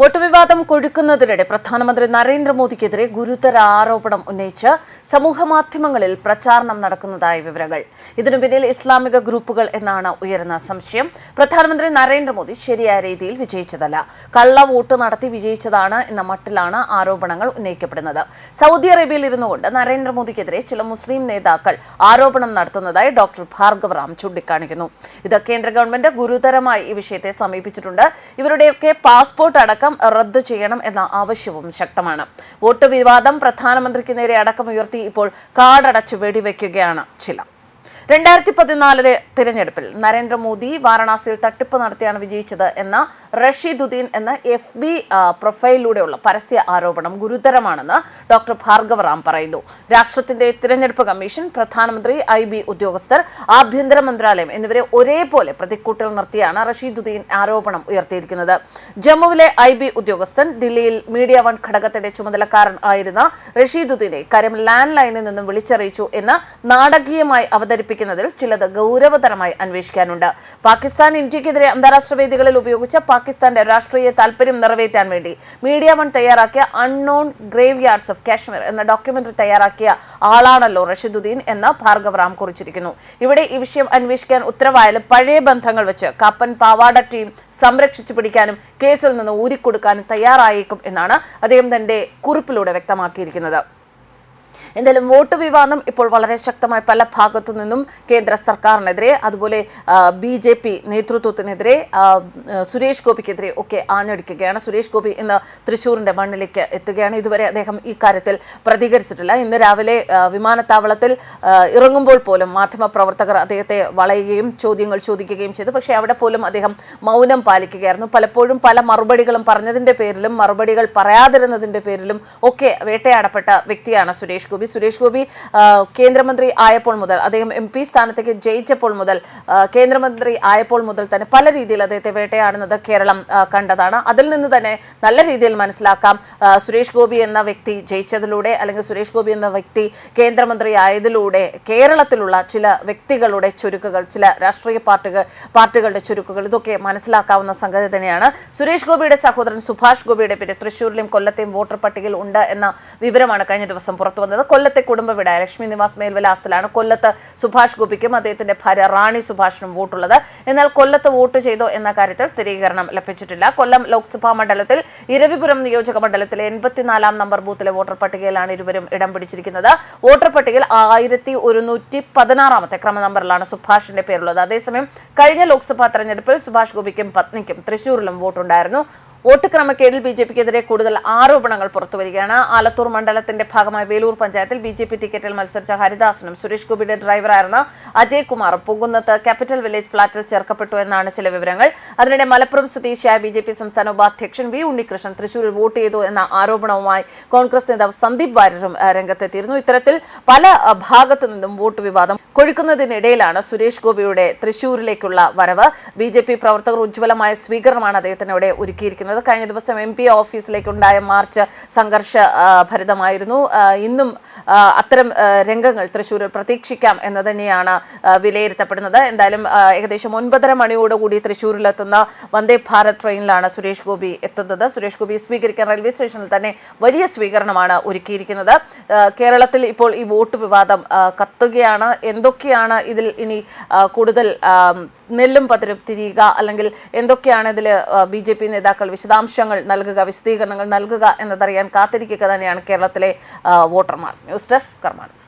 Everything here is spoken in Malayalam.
വോട്ട് വിവാദം കൊഴുക്കുന്നതിനിടെ പ്രധാനമന്ത്രി നരേന്ദ്രമോദിക്കെതിരെ ഗുരുതര ആരോപണം ഉന്നയിച്ച് സമൂഹമാധ്യമങ്ങളിൽ പ്രചാരണം നടക്കുന്നതായ വിവരങ്ങൾ. ഇതിനു പിന്നിൽ ഇസ്ലാമിക ഗ്രൂപ്പുകൾ എന്നാണ് ഉയർന്ന സംശയം. പ്രധാനമന്ത്രി നരേന്ദ്രമോദി ശരിയായ രീതിയിൽ വിജയിച്ചതല്ല. കള്ള വോട്ട് നടത്തി വിജയിച്ചതാണ് എന്ന മട്ടിലാണ് ആരോപണങ്ങൾ ഉന്നയിക്കപ്പെടുന്നത്. സൗദി അറേബ്യയിൽ ഇരുന്നുകൊണ്ട് നരേന്ദ്രമോദിക്കെതിരെ ചില മുസ്ലിം നേതാക്കൾ ആരോപണം നടത്തുന്നതായി ഡോക്ടർ ഭാർഗവ് റാം ചൂണ്ടിക്കാണിക്കുന്നു. ഇത് കേന്ദ്ര ഗവൺമെന്റ് ഗുരുതരമായി ഈ വിഷയത്തെ സമീപിച്ചിട്ടുണ്ട്. ഇവരുടെയൊക്കെ പാസ്പോർട്ട് അടക്കം റദ്ദു ചെയ്യണം എന്ന ആവശ്യവും ശക്തമാണ്. വോട്ട് വിവാദം പ്രധാനമന്ത്രിക്ക് നേരെ അടക്കം ഉയർത്തി ഇപ്പോൾ കാടടച്ച് വെടിവെക്കുകയാണ് ചില രണ്ടായിരത്തി പതിനാലിലെ തിരഞ്ഞെടുപ്പിൽ നരേന്ദ്രമോദി വാരണാസിയിൽ തട്ടിപ്പ് നടത്തിയാണ് വിജയിച്ചത് എന്ന റഷീദുദ്ദീൻ എന്ന എഫ് ബി പ്രൊഫൈലിലൂടെയുള്ള പരസ്യ ആരോപണം ഗുരുതരമാണെന്ന് ഡോക്ടർ ഭാർഗവ റാം പറയുന്നു. രാഷ്ട്രത്തിന്റെ തിരഞ്ഞെടുപ്പ് കമ്മീഷൻ പ്രധാനമന്ത്രി ഐ ബി ഉദ്യോഗസ്ഥർ ആഭ്യന്തര മന്ത്രാലയം എന്നിവരെ ഒരേപോലെ പ്രതിക്കൂട്ടിൽ നിർത്തിയാണ് റഷീദുദ്ദീൻ ആരോപണം ഉയർത്തിയിരിക്കുന്നത്. ജമ്മുവിലെ ഐ ബി ഉദ്യോഗസ്ഥൻ ദില്ലിയിൽ മീഡിയ വൺ ഘടകത്തിന്റെ ചുമതലക്കാരൻ ആയിരുന്ന റഷീദുദ്ദീനെ കരം ലാൻഡ് ലൈനിൽ നിന്നും വിളിച്ചറിയിച്ചു എന്ന് നാടകീയമായി അവതരിപ്പിക്കുന്നതിൽ ചിലത് ഗൗരവതരമായി അന്വേഷിക്കാനുണ്ട്. പാകിസ്ഥാൻ ഇന്ത്യക്കെതിരെ അന്താരാഷ്ട്ര വേദികളിൽ ഉപയോഗിച്ച പാകിസ്ഥാന്റെ രാഷ്ട്രീയ താൽപര്യം നിറവേറ്റാൻ വേണ്ടി മീഡിയ വൺ തയ്യാറാക്കിയ unknown graveyards of Kashmir എന്ന ഡോക്യുമെന്ററി തയ്യാറാക്കിയ ആളാണല്ലോ റഷീദുദ്ദീൻ എന്ന് ഭാർഗവ് റാം കുറിച്ചിരിക്കുന്നു. ഇവിടെ ഈ വിഷയം അന്വേഷിക്കാൻ ഉത്തരവായാലും പഴയ ബന്ധങ്ങൾ വെച്ച് കപ്പൻ പാവാട ടീം സംരക്ഷിച്ചു പിടിക്കാനും കേസിൽ നിന്ന് ഊരിക്കൊടുക്കാനും തയ്യാറായേക്കും എന്നാണ് അദ്ദേഹം തന്റെ കുറിപ്പിലൂടെ വ്യക്തമാക്കിയിരിക്കുന്നത്. എന്തായാലും വോട്ട് വിവാദം ഇപ്പോൾ വളരെ ശക്തമായി പല ഭാഗത്തു നിന്നും കേന്ദ്ര സർക്കാരിനെതിരെ അതുപോലെ ബി ജെ പി നേതൃത്വത്തിനെതിരെ സുരേഷ് ഗോപിക്കെതിരെ ഒക്കെ ആഞ്ഞടിക്കുകയാണ്. സുരേഷ് ഗോപി ഇന്ന് തൃശൂരിന്റെ മണ്ണിലേക്ക് എത്തുകയാണ്. ഇതുവരെ അദ്ദേഹം ഈ കാര്യത്തിൽ പ്രതികരിച്ചിട്ടില്ല. ഇന്ന് രാവിലെ വിമാനത്താവളത്തിൽ ഇറങ്ങുമ്പോൾ പോലും മാധ്യമപ്രവർത്തകർ അദ്ദേഹത്തെ വളയുകയും ചോദ്യങ്ങൾ ചോദിക്കുകയും ചെയ്തു. പക്ഷേ അവിടെ പോലും അദ്ദേഹം മൗനം പാലിക്കുകയായിരുന്നു. പലപ്പോഴും പല മറുപടികളും പറഞ്ഞതിന്റെ പേരിലും മറുപടികൾ പറയാതിരുന്നതിന്റെ പേരിലും ഒക്കെ വേട്ടയാടപ്പെട്ട വ്യക്തിയാണ് സുരേഷ് ഗോപി. സുരേഷ് ഗോപി കേന്ദ്രമന്ത്രി ആയപ്പോൾ മുതൽ അദ്ദേഹം എം പി സ്ഥാനത്തേക്ക് ജയിച്ചപ്പോൾ മുതൽ കേന്ദ്രമന്ത്രി ആയപ്പോൾ മുതൽ തന്നെ പല രീതിയിൽ അദ്ദേഹത്തെ വേട്ടയാടുന്നത് കേരളം കണ്ടതാണ്. അതിൽ നിന്ന് തന്നെ നല്ല രീതിയിൽ മനസ്സിലാക്കാം സുരേഷ് ഗോപി എന്ന വ്യക്തി ജയിച്ചതിലൂടെ അല്ലെങ്കിൽ സുരേഷ് ഗോപി എന്ന വ്യക്തി കേന്ദ്രമന്ത്രി ആയതിലൂടെ കേരളത്തിലുള്ള ചില വ്യക്തികളുടെ ചുരുക്കുകൾ ചില രാഷ്ട്രീയ പാർട്ടികൾ പാർട്ടികളുടെ ചുരുക്കുകൾ ഇതൊക്കെ മനസ്സിലാക്കാവുന്ന സംഗതി തന്നെയാണ്. സുരേഷ് ഗോപിയുടെ സഹോദരൻ സുഭാഷ് ഗോപിയുടെ പേര് തൃശ്ശൂരിലെയും കൊല്ലത്തെയും വോട്ടർ പട്ടികയിൽ ഉണ്ട് എന്ന വിവരമാണ് കഴിഞ്ഞ ദിവസം പുറത്തു വന്നത്. കൊല്ലത്തെ കുടുംബ വീട്. ലക്ഷ്മി നിവാസ് മേൽവിലാസത്തിലാണ് കൊല്ലത്ത് സുഭാഷ് ഗോപിക്കും അദ്ദേഹത്തിന്റെ ഭാര്യ റാണി സുഭാഷിനും വോട്ടുള്ളത്. എന്നാൽ കൊല്ലത്ത് വോട്ട് ചെയ്തോ എന്ന കാര്യത്തിൽ സ്ഥിരീകരണം ലഭിച്ചിട്ടില്ല. കൊല്ലം ലോക്സഭാ മണ്ഡലത്തിൽ ഇരവിപുരം നിയോജക മണ്ഡലത്തിലെ എൺപത്തിനാലാം നമ്പർ ബൂത്തിലെ വോട്ടർ പട്ടികയിലാണ് ഇരുവരും ഇടം പിടിച്ചിരിക്കുന്നത്. വോട്ടർ പട്ടികയിൽ ആയിരത്തി ഒരുന്നൂറ്റി പതിനാറാമത്തെ ക്രമ നമ്പറിലാണ് സുഭാഷിന്റെ പേരുള്ളത്. അതേസമയം കഴിഞ്ഞ ലോക്സഭാ തെരഞ്ഞെടുപ്പിൽ സുഭാഷ് ഗോപിക്കും പത്നിക്കും തൃശൂരിലും വോട്ടുണ്ടായിരുന്നു. വോട്ട് ക്രമക്കേടിൽ ബി ജെ പിക്കെതിരെ കൂടുതൽ ആരോപണങ്ങൾ പുറത്തുവരികയാണ്. ആലത്തൂർ മണ്ഡലത്തിന്റെ ഭാഗമായ വേലൂർ പഞ്ചായത്തിൽ ബി ജെ പി ടിക്കറ്റിൽ മത്സരിച്ച ഹരിദാസനും സുരേഷ് ഗോപിയുടെ ഡ്രൈവറായിരുന്ന അജയ് കുമാറും ക്യാപിറ്റൽ വില്ലേജ് ഫ്ളാറ്റിൽ ചേർക്കപ്പെട്ടു എന്നാണ് ചില വിവരങ്ങൾ. അതിനിടെ മലപ്പുറം സ്വദേശിയായ ബി ജെ പി സംസ്ഥാന ഉപാധ്യക്ഷൻ വി ഉണ്ണികൃഷ്ണൻ തൃശൂരിൽ വോട്ട് ചെയ്തു എന്ന ആരോപണവുമായി കോൺഗ്രസ് നേതാവ് സന്ദീപ് വാര്യരും രംഗത്തെത്തിയിരുന്നു. ഇത്തരത്തിൽ പല ഭാഗത്തു നിന്നും വോട്ട് വിവാദം കൊഴുക്കുന്നതിനിടയിലാണ് സുരേഷ് ഗോപിയുടെ തൃശൂരിലേക്കുള്ള വരവ്. ബി പ്രവർത്തകർ ഉജ്ജ്വലമായ സ്വീകരണമാണ് അദ്ദേഹത്തിന് അവിടെ ഒരുക്കിയിരിക്കുന്നത്. കഴിഞ്ഞ ദിവസം എം പി ഓഫീസിലേക്കുണ്ടായ മാർച്ച് സംഘർഷ ഭരിതമായിരുന്നു. ഇന്നും അത്തരം രംഗങ്ങൾ തൃശ്ശൂരിൽ പ്രതീക്ഷിക്കാം എന്ന് തന്നെയാണ് വിലയിരുത്തപ്പെടുന്നത്. എന്തായാലും ഏകദേശം ഒൻപതര മണിയോടുകൂടി തൃശ്ശൂരിലെത്തുന്ന വന്ദേ ഭാരത് ട്രെയിനിലാണ് സുരേഷ് ഗോപി എത്തുന്നത്. സുരേഷ് ഗോപി സ്വീകരിക്കാൻ റെയിൽവേ സ്റ്റേഷനിൽ തന്നെ വലിയ സ്വീകരണമാണ് ഒരുക്കിയിരിക്കുന്നത്. കേരളത്തിൽ ഇപ്പോൾ ഈ വോട്ട് വിവാദം കത്തുകയാണ്. എന്തൊക്കെയാണ് ഇതിൽ ഇനി കൂടുതൽ നെല്ലും പതിരും തിരിയുക? അല്ലെങ്കിൽ എന്തൊക്കെയാണ് ഇതിൽ ബി ജെ പി നേതാക്കൾ വിശദാംശങ്ങൾ നൽകുക വിശദീകരണങ്ങൾ നൽകുക എന്നതറിയാൻ കാത്തിരിക്കുക തന്നെയാണ് കേരളത്തിലെ വോട്ടർമാർ. News desk കർമാനസ്.